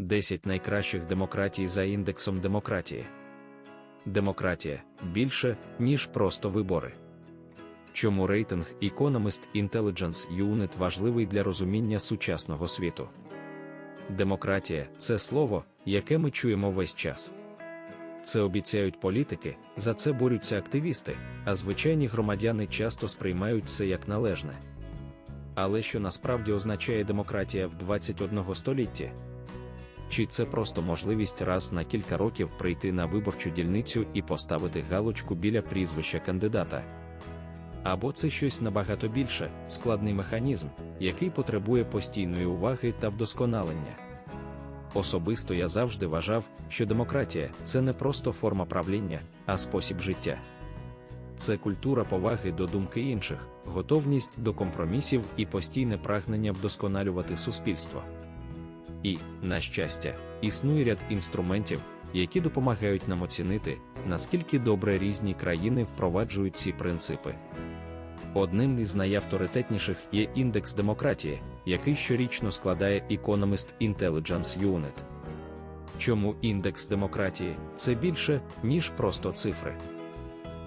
10 найкращих демократій за індексом демократії. Демократія більше, ніж просто вибори. Чому рейтинг Economist Intelligence Unit важливий для розуміння сучасного світу? Демократія це слово, яке ми чуємо весь час. Це обіцяють політики, за це борються активісти, а звичайні громадяни часто сприймають це як належне. Але що насправді означає демократія в 21 столітті? Чи це просто можливість раз на кілька років прийти на виборчу дільницю і поставити галочку біля прізвища кандидата? Або це щось набагато більше, складний механізм, який потребує постійної уваги та вдосконалення. Особисто я завжди вважав, що демократія це не просто форма правління, а спосіб життя. Це культура поваги до думки інших, готовність до компромісів і постійне прагнення вдосконалювати суспільство. І, на щастя, існує ряд інструментів, які допомагають нам оцінити, наскільки добре різні країни впроваджують ці принципи. Одним із найавторитетніших є індекс демократії, який щорічно складає Economist Intelligence Unit. Чому індекс демократії це більше, ніж просто цифри?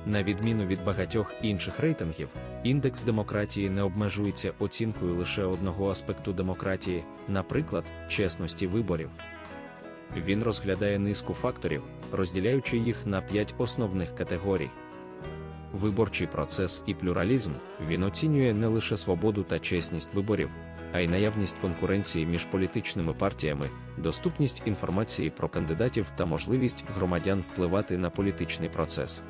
На відміну від багатьох інших рейтингів, індекс демократії не обмежується оцінкою лише одного аспекту демократії, наприклад, чесності виборів. Він розглядає низку факторів, розділяючи їх на п'ять основних категорій. Виборчий процес і плюралізм він оцінює не лише свободу та чесність виборів, а й наявність конкуренції між політичними партіями, доступність інформації про кандидатів та можливість громадян впливати на політичний процес.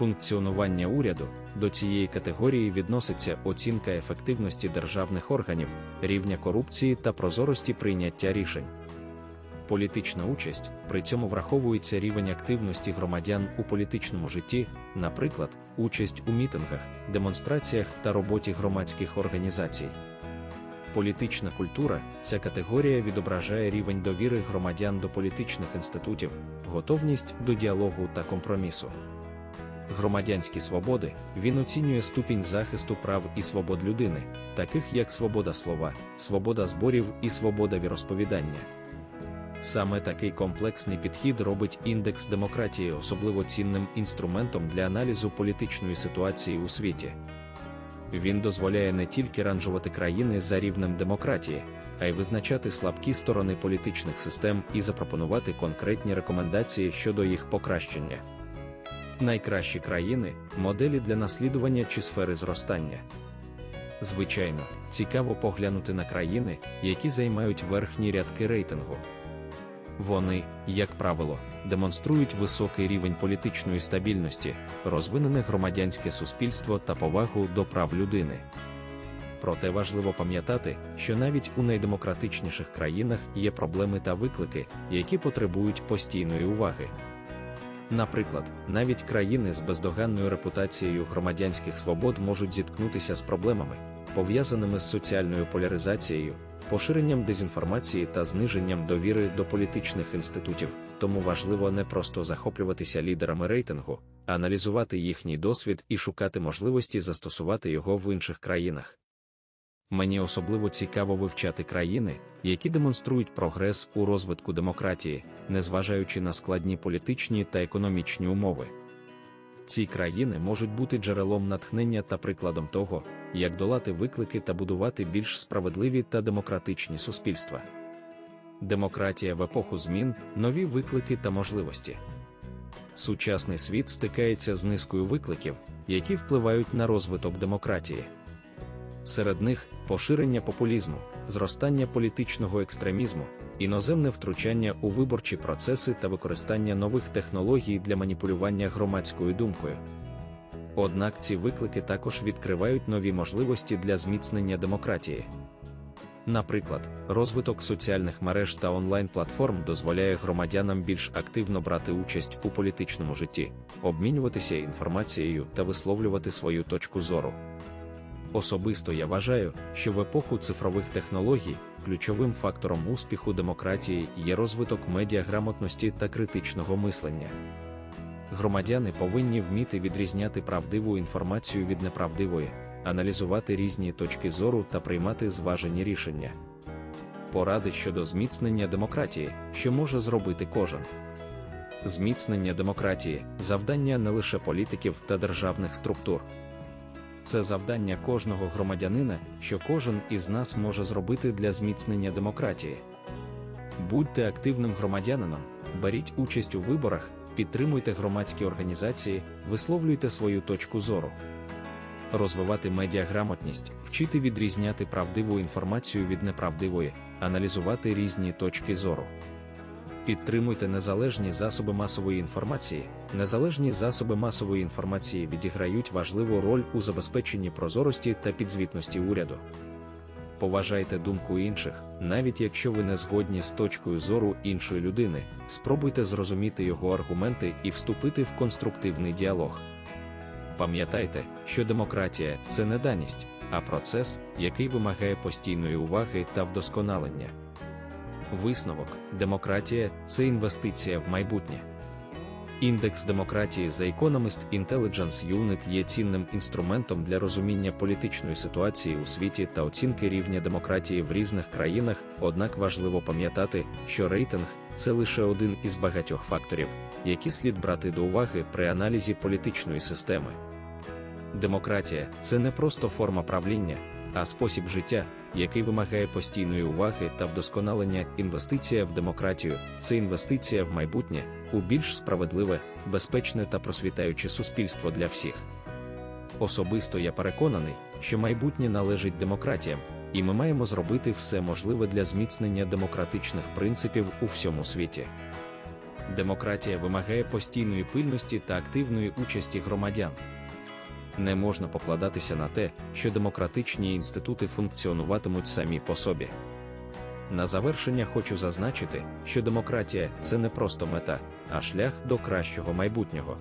Функціонування уряду до цієї категорії відноситься оцінка ефективності державних органів, рівня корупції та прозорості прийняття рішень. Політична участь при цьому враховується рівень активності громадян у політичному житті, наприклад, участь у мітингах, демонстраціях та роботі громадських організацій. Політична культура ця категорія відображає рівень довіри громадян до політичних інститутів, готовність до діалогу та компромісу. Громадянські свободи він оцінює ступінь захисту прав і свобод людини, таких як свобода слова, свобода зборів і свобода віросповідання. Саме такий комплексний підхід робить індекс демократії особливо цінним інструментом для аналізу політичної ситуації у світі. Він дозволяє не тільки ранжувати країни за рівнем демократії, а й визначати слабкі сторони політичних систем і запропонувати конкретні рекомендації щодо їх покращення. Найкращі країни моделі для наслідування чи сфери зростання. Звичайно, цікаво поглянути на країни, які займають верхні рядки рейтингу. Вони, як правило, демонструють високий рівень політичної стабільності, розвинене громадянське суспільство та повагу до прав людини. Проте важливо пам'ятати, що навіть у найдемократичніших країнах є проблеми та виклики, які потребують постійної уваги. Наприклад, навіть країни з бездоганною репутацією громадянських свобод можуть зіткнутися з проблемами, пов'язаними з соціальною поляризацією, поширенням дезінформації та зниженням довіри до політичних інститутів, тому важливо не просто захоплюватися лідерами рейтингу, а аналізувати їхній досвід і шукати можливості застосувати його в інших країнах. Мені особливо цікаво вивчати країни, які демонструють прогрес у розвитку демократії, незважаючи на складні політичні та економічні умови. Ці країни можуть бути джерелом натхнення та прикладом того, як долати виклики та будувати більш справедливі та демократичні суспільства. Демократія в епоху змін, нові виклики та можливості. Сучасний світ стикається з низкою викликів, які впливають на розвиток демократії. Серед них поширення популізму, зростання політичного екстремізму, іноземне втручання у виборчі процеси та використання нових технологій для маніпулювання громадською думкою. Однак ці виклики також відкривають нові можливості для зміцнення демократії. Наприклад, розвиток соціальних мереж та онлайн-платформ дозволяє громадянам більш активно брати участь у політичному житті, обмінюватися інформацією та висловлювати свою точку зору. Особисто я вважаю, що в епоху цифрових технологій ключовим фактором успіху демократії є розвиток медіаграмотності та критичного мислення. Громадяни повинні вміти відрізняти правдиву інформацію від неправдивої, аналізувати різні точки зору та приймати зважені рішення. Поради щодо зміцнення демократії, що може зробити кожен. Зміцнення демократії завдання не лише політиків та державних структур. Це завдання кожного громадянина, що кожен із нас може зробити для зміцнення демократії. Будьте активним громадянином, беріть участь у виборах, підтримуйте громадські організації, висловлюйте свою точку зору. Розвивати медіаграмотність, вчити відрізняти правдиву інформацію від неправдивої, аналізувати різні точки зору. Підтримуйте незалежні засоби масової інформації. Незалежні засоби масової інформації відіграють важливу роль у забезпеченні прозорості та підзвітності уряду. Поважайте думку інших, навіть якщо ви не згодні з точкою зору іншої людини, спробуйте зрозуміти його аргументи і вступити в конструктивний діалог. Пам'ятайте, що демократія це не даність, а процес, який вимагає постійної уваги та вдосконалення. Висновок: демократія це інвестиція в майбутнє. Індекс демократії за Economist Intelligence Unit є цінним інструментом для розуміння політичної ситуації у світі та оцінки рівня демократії в різних країнах, однак важливо пам'ятати, що рейтинг це лише один із багатьох факторів, які слід брати до уваги при аналізі політичної системи. Демократія це не просто форма правління, а спосіб життя, який вимагає постійної уваги та вдосконалення. Інвестиція в демократію це інвестиція в майбутнє, у більш справедливе, безпечне та просвітаюче суспільство для всіх. Особисто я переконаний, що майбутнє належить демократіям, і ми маємо зробити все можливе для зміцнення демократичних принципів у всьому світі. Демократія вимагає постійної пильності та активної участі громадян. Не можна покладатися на те, що демократичні інститути функціонуватимуть самі по собі. На завершення хочу зазначити, що демократія це не просто мета, а шлях до кращого майбутнього.